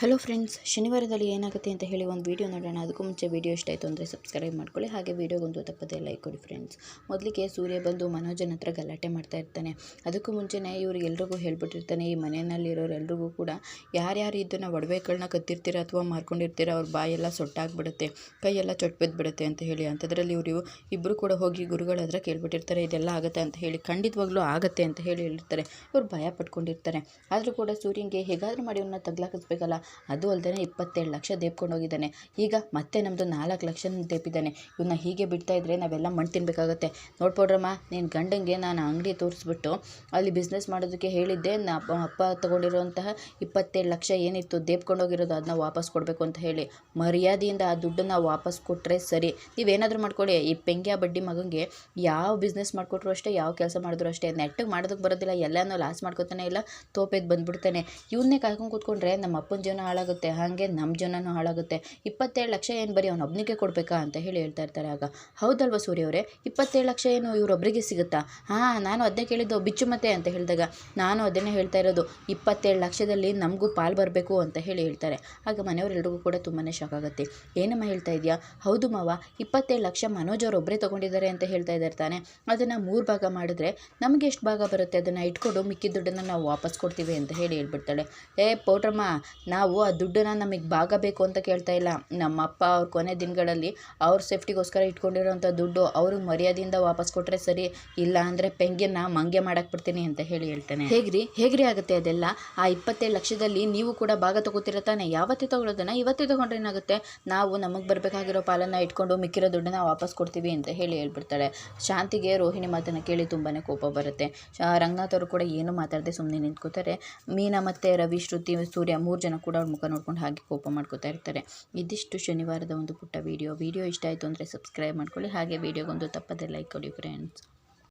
Hello friends ಶನಿವಾರದಲ್ಲಿ ಏನಾಗುತ್ತೆ ಅಂತ ಹೇಳಿ ಒಂದು ವೀಡಿಯೋ ನೋಡೋಣ. ಅದಕ್ಕೂ ಮುಂಚೆ ವೀಡಿಯೋ ಇಷ್ಟ ಆಯಿತು ಅಂದರೆ ಸಬ್ಸ್ಕ್ರೈಬ್ ಮಾಡ್ಕೊಳ್ಳಿ. ಹಾಗೆ ವೀಡಿಯೋಗೊಂದು ತಪ್ಪದೆ ಲೈಕ್ ಕೊಡಿ ಫ್ರೆಂಡ್ಸ್ ಮೊದಲಿಗೆ ಸೂರ್ಯ ಬಂದು ಮನೋಜನ ಹತ್ರ ಗಲಾಟೆ ಮಾಡ್ತಾ ಇರ್ತಾನೆ. ಅದಕ್ಕೂ ಮುಂಚೆನೇ ಇವ್ರಿಗೆಲ್ರಿಗೂ ಹೇಳ್ಬಿಟ್ಟಿರ್ತಾನೆ, ಈ ಮನೆಯಲ್ಲಿರೋರೆಲ್ರಿಗೂ ಕೂಡ ಯಾರ್ಯಾರು ಇದನ್ನ ಒಡವೆಗಳನ್ನ ಕತ್ತಿರ್ತೀರ ಅಥವಾ ಮಾರ್ಕೊಂಡಿರ್ತೀರ ಅವ್ರ ಬಾಯೆಲ್ಲ ಸೊಟ್ಟಾಗ್ಬಿಡುತ್ತೆ, ಕೈಯೆಲ್ಲ ಚೊಟ್ಟು ಬಿಡುತ್ತೆ ಅಂತ ಹೇಳಿ. ಅಂಥದ್ರಲ್ಲಿ ಇವರು ಇಬ್ಬರು ಕೂಡ ಹೋಗಿ ಗುರುಗಳ ಹತ್ರ ಕೇಳ್ಬಿಟ್ಟಿರ್ತಾರೆ, ಇದೆಲ್ಲ ಆಗುತ್ತೆ ಅಂತ ಹೇಳಿ. ಖಂಡಿತವಾಗ್ಲೂ ಆಗುತ್ತೆ ಅಂತ ಹೇಳಿ ಹೇಳಿರ್ತಾರೆ ಇವ್ರು ಭಯ ಪಟ್ಕೊಂಡಿರ್ತಾರೆ. ಆದರೂ ಕೂಡ ಸೂರ್ಯನಿಗೆ ಹೇಗಾದರೂ ಮಾಡಿ ಅವನ್ನ ತಗ್ಲಾಕಿಸ್ಬೇಕಲ್ಲ. ಅದು ಅಲ್ಲದೆ ಇಪ್ಪತ್ತೇಳು ಲಕ್ಷ ದೇಪ್ಕೊಂಡು ಹೋಗಿದ್ದಾನೆ. ಈಗ ಮತ್ತೆ ನಮ್ಮದು ನಾಲ್ಕು ಲಕ್ಷ ದೇಪಿದ್ದಾನೆ ಇವನ್ನ ಹೀಗೆ ಬಿಡ್ತಾ ಇದ್ರೆ ನಾವೆಲ್ಲ ಮಣ್ಣು ತಿನ್ನಬೇಕಾಗತ್ತೆ ನೋಡ್ಬೋಡ್ರಮ್ಮ ನೀನು ಗಂಡಂಗೆ ನಾನು ಅಂಗಡಿ ತೋರಿಸ್ಬಿಟ್ಟು ಅಲ್ಲಿ ಬಿಸ್ನೆಸ್ ಮಾಡೋದಕ್ಕೆ ಹೇಳಿದ್ದೆ. ನಾ ಅಪ್ಪ ತೊಗೊಂಡಿರೋಂತಹ ಇಪ್ಪತ್ತೇಳು ಲಕ್ಷ ಏನಿತ್ತು ದೇಪ್ಕೊಂಡು ಹೋಗಿರೋದು ಅದನ್ನ ವಾಪಸ್ ಕೊಡಬೇಕು ಅಂತ ಹೇಳಿ ಮರ್ಯಾದೆಯಿಂದ ಆ ದುಡ್ಡನ್ನು ವಾಪಸ್ ಕೊಟ್ಟರೆ ಸರಿ. ನೀವೇನಾದರೂ ಮಾಡ್ಕೊಳ್ಳಿ. ಈ ಪೆಂಗ್ಯ ಬಡ್ಡಿ ಮಗನಿಗೆ ಯಾವ ಬಿಸ್ನೆಸ್ ಮಾಡಿಕೊಟ್ರು ಅಷ್ಟೇ, ಯಾವ ಕೆಲಸ ಮಾಡಿದ್ರು ಅಷ್ಟೇ. ನೆಟ್ಟಿಗೆ ಮಾಡೋದಕ್ಕೆ ಬರೋದಿಲ್ಲ. ಎಲ್ಲನೂ ಲಾಸ್ ಮಾಡ್ಕೊತಾನೆ ಇಲ್ಲ ತೋಪೆದ್ದು ಬಂದ್ಬಿಡ್ತಾನೆ. ಇವನ್ನೇ ಕಾಯ್ಕೊಂಡು ಕೂತ್ಕೊಂಡ್ರೆ ನಮ್ಮ ಅಪ್ಪನ ಜೀವನ ಹಾಳಾಗುತ್ತೆ, ಹಾಗೆ ನಮ್ಮ ಜೀವನನೂ ಹಾಳಾಗುತ್ತೆ. ಇಪ್ಪತ್ತೇಳು ಲಕ್ಷ ಏನು ಬರೀ ಅವನೊಬ್ಬನಿಗೆ ಕೊಡಬೇಕಾ ಅಂತ ಹೇಳಿ ಹೇಳ್ತಾ ಇರ್ತಾರೆ ಆಗ. ಹೌದಲ್ವ ಸೂರ್ಯ ಅವರೇ ಇಪ್ಪತ್ತೇಳು ಲಕ್ಷ ಏನು ಇವರೊಬ್ಬರಿಗೆ ಸಿಗುತ್ತಾ? ಹಾಂ, ನಾನು ಅದನ್ನೇ ಕೇಳಿದ್ದು, ಬಿಚ್ಚು ಮತ್ತೆ ಅಂತ ಹೇಳಿದಾಗ. ನಾನು ಅದನ್ನೇ ಹೇಳ್ತಾ ಇರೋದು, ಇಪ್ಪತ್ತೇಳು ಲಕ್ಷದಲ್ಲಿ ನಮಗೂ ಪಾಲು ಬರಬೇಕು ಅಂತ ಹೇಳಿ ಹೇಳ್ತಾರೆ. ಆಗ ಮನೆಯವರೆಲ್ರಿಗೂ ಕೂಡ ತುಂಬಾ ಶಾಕ್ ಆಗುತ್ತೆ. ಏನಮ್ಮ ಹೇಳ್ತಾ ಇದೆಯಾ? ಹೌದು ಮಾವ, ಇಪ್ಪತ್ತೇಳು ಲಕ್ಷ ಮನೋಜ್ ಅವ್ರು ಒಬ್ಬರೇ ತೊಗೊಂಡಿದ್ದಾರೆ ಅಂತ ಹೇಳ್ತಾ ಇದ್ದಾರೆ ತಾನೆ. ಅದನ್ನು ಮೂರು ಭಾಗ ಮಾಡಿದ್ರೆ ನಮಗೆ ಎಷ್ಟು ಭಾಗ ಬರುತ್ತೆ? ಅದನ್ನು ಇಟ್ಕೊಂಡು ಮಿಕ್ಕಿದ ದುಡ್ಡನ್ನು ನಾವು ವಾಪಸ್ ಕೊಡ್ತೀವಿ ಅಂತ ಹೇಳಿ ಹೇಳ್ಬಿಡ್ತಾಳೆ. ಏ ಪೌಡ್ರಮ್ಮ, ನಾವು ಆ ದುಡ್ಡನ್ನು ನಮಗೆ ಭಾಗ ಬೇಕು ಅಂತ ಕೇಳ್ತಾ ಇಲ್ಲ. ನಮ್ಮ ಅಪ್ಪ ಅವ್ರ ಕೊನೆ ದಿನಗಳಲ್ಲಿ ಅವ್ರ ಸೇಫ್ಟಿಗೋಸ್ಕರ ಇಟ್ಕೊಂಡಿರೋಂಥ ದುಡ್ಡು ಅವ್ರಿಗೆ ಮರ್ಯಾದೆಯಿಂದ ವಾಪಸ್ ಕೊಟ್ಟರೆ ಸರಿ, ಇಲ್ಲ ಅಂದರೆ ಪೆಂಗಿನ ಮಂಗೆ ಮಾಡಕ್ಕೆ ಬಿಡ್ತೀನಿ ಅಂತ ಹೇಳಿ ಹೇಳ್ತಾನೆ. ಹೇಗ್ರಿ? ಹೇಗ್ರಿ ಆಗುತ್ತೆ ಅದೆಲ್ಲ? ಆ ಇಪ್ಪತ್ತೇಳು ಲಕ್ಷದಲ್ಲಿ ನೀವು ಕೂಡ ಭಾಗ ತಗೋತಿರ ತಾನೆ? ಯಾವತ್ತೇ ತಗೊಳ್ಳೋದನ್ನ ಇವತ್ತೇ ತೊಗೊಂಡ್ರೆ ಏನಾಗುತ್ತೆ? ನಾವು ನಮಗೆ ಬರಬೇಕಾಗಿರೋ ಪಾಲನ್ನು ಇಟ್ಕೊಂಡು ಮಿಕ್ಕಿರೋ ದುಡ್ಡನ್ನ ವಾಪಸ್ ಕೊಡ್ತೀವಿ ಅಂತ ಹೇಳಿ ಹೇಳ್ಬಿಡ್ತಾಳೆ. ಶಾಂತಿಗೆ ರೋಹಿಣಿ ಮಾತನ್ನು ಕೇಳಿ ತುಂಬಾ ಕೋಪ ಬರುತ್ತೆ. ರಂಗನಾಥ್ ಅವರು ಕೂಡ ಏನು ಮಾತಾಡದೆ ಸುಮ್ಮನೆ ನಿಂತ್ಕೋತಾರೆ. ಮೀನಾ ಮತ್ತು ರವಿ, ಶ್ರುತಿ, ಸೂರ್ಯ ಮೂರು ಜನ ಕೂಡ ಅವ್ರ ಮುಖ ನೋಡ್ಕೊಂಡು ಹಾಗೆ ಕೋಪ ಮಾಡ್ಕೋತಾ ಇರ್ತಾರೆ. ಇದಿಷ್ಟು ಶನಿವಾರದ ಒಂದು ಪುಟ್ಟ ವಿಡಿಯೋ ವಿಡಿಯೋ ಇಷ್ಟ ಆಯಿತು ಅಂದರೆ ಸಬ್ಸ್ಕ್ರೈಬ್ ಮಾಡ್ಕೊಳ್ಳಿ. ಹಾಗೆ ವೀಡಿಯೋಗೊಂದು ತಪ್ಪದೆ ಲೈಕ್ ಕೊಡಿ ಫ್ರೆಂಡ್ಸ್